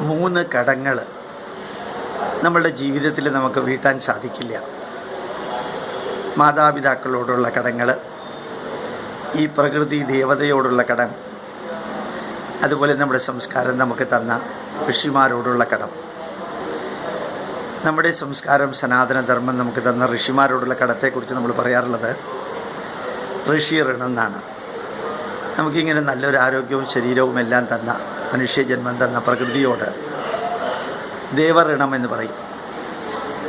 മൂന്ന് കടങ്ങൾ നമ്മളുടെ ജീവിതത്തിൽ നമുക്ക് വീട്ടാൻ സാധിക്കില്ല. മാതാപിതാക്കളോടുള്ള കടങ്ങൾ ഈ പ്രകൃതി ദേവതയോടുള്ള കടം അതുപോലെ നമ്മുടെ സംസ്കാരം നമുക്ക് തന്ന ഋഷിമാരോടുള്ള കടം. നമ്മുടെ സംസ്കാരം സനാതനധർമ്മം നമുക്ക് തന്ന ഋഷിമാരോടുള്ള കടത്തെക്കുറിച്ച് നമ്മൾ പറയാറുള്ളത് ഋഷി ഋണം എന്നാണ്. നമുക്കിങ്ങനെ നല്ലൊരു ആരോഗ്യവും ശരീരവും എല്ലാം തന്ന മനുഷ്യജന്മം തന്ന പ്രകൃതിയോട് ദേവഋണം എന്ന് പറയും.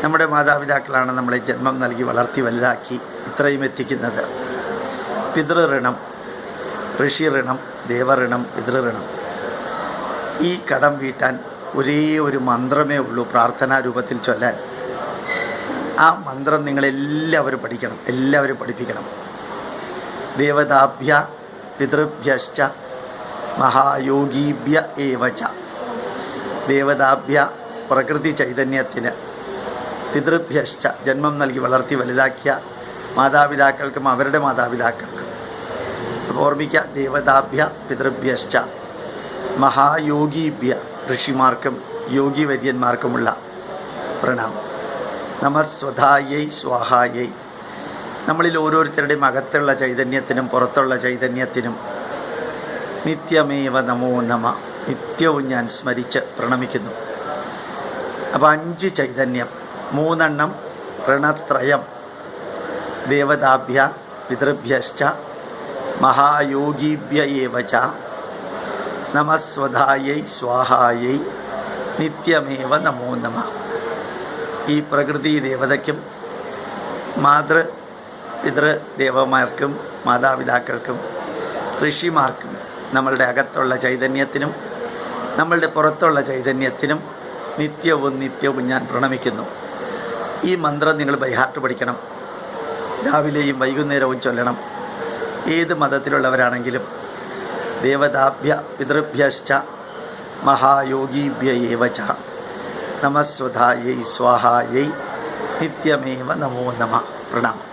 നമ്മുടെ മാതാപിതാക്കളാണ് നമ്മളെ ജന്മം നൽകി വളർത്തി വലുതാക്കി ഇത്രയും എത്തിക്കുന്നത്. പിതൃഋണം ഋഷി ഋണം ദേവഋണം പിതൃഋണം ഈ കടം വീട്ടാൻ ഒരേ ഒരു മന്ത്രമേ ഉള്ളൂ പ്രാർത്ഥനാ രൂപത്തിൽ ചൊല്ലാൻ. ആ മന്ത്രം നിങ്ങളെല്ലാവരും പഠിക്കണം എല്ലാവരും പഠിപ്പിക്കണം. ദേവതാഭ്യ പിതൃഭ്യശ്ച മഹായോഗീഭ്യ ഏവച ദേവതാഭ്യ പ്രകൃതി ചൈതന്യത്തിന്. പിതൃഭ്യശ്ച ജന്മം നൽകി വളർത്തി വലുതാക്കിയ മാതാപിതാക്കൾക്കും അവരുടെ മാതാപിതാക്കൾക്കും. അപ്പോൾ ഓർമ്മിക്കുക ദേവതാഭ്യ പിതൃഭ്യശ്ച മഹായോഗീഭ്യ ഋഷിമാർക്കും യോഗിവര്യന്മാർക്കുമുള്ള പ്രണാമം. നമസ്വധായൈ സ്വാഹായൈ. നമ്മളിൽ ഓരോരുത്തരുടെയും അകത്തുള്ള ചൈതന്യത്തിനും പുറത്തുള്ള ചൈതന്യത്തിനും നിത്യമേവ നമോ നമ. നിത്യവും ഞാൻ സ്മരിച്ച് പ്രണമിക്കുന്നു. അപ്പോൾ അഞ്ച് ചൈതന്യം മൂന്നെണ്ണം ഋണത്രയം ദേവതാഭ്യ പിതൃഭ്യശ്ച മഹായോഗീഭ്യ ഏവച സ്വാഹായൈ നിത്യമേവ നമോ നമ. ഈ പ്രകൃതി ദേവതയ്ക്കും മാതൃ പിതൃദേവന്മാർക്കും മാതാപിതാക്കൾക്കും ഋഷിമാർക്കും നമ്മളുടെ അകത്തുള്ള ചൈതന്യത്തിനും നമ്മളുടെ പുറത്തുള്ള ചൈതന്യത്തിനും നിത്യവും നിത്യവും ഞാൻ പ്രണമിക്കുന്നു. ഈ മന്ത്രം നിങ്ങൾ ബൈഹാർട്ട് പഠിക്കണം. രാവിലെയും വൈകുന്നേരവും ചൊല്ലണം. ഏത് മതത്തിലുള്ളവരാണെങ്കിലും ദേവതാഭ്യ പിതൃഭ്യശ്ച മഹായോഗീഭ്യ ഏവ ച നമസ്വധായൈ സ്വാഹായൈ നിത്യമേവ നമോ നമ പ്രണാമം.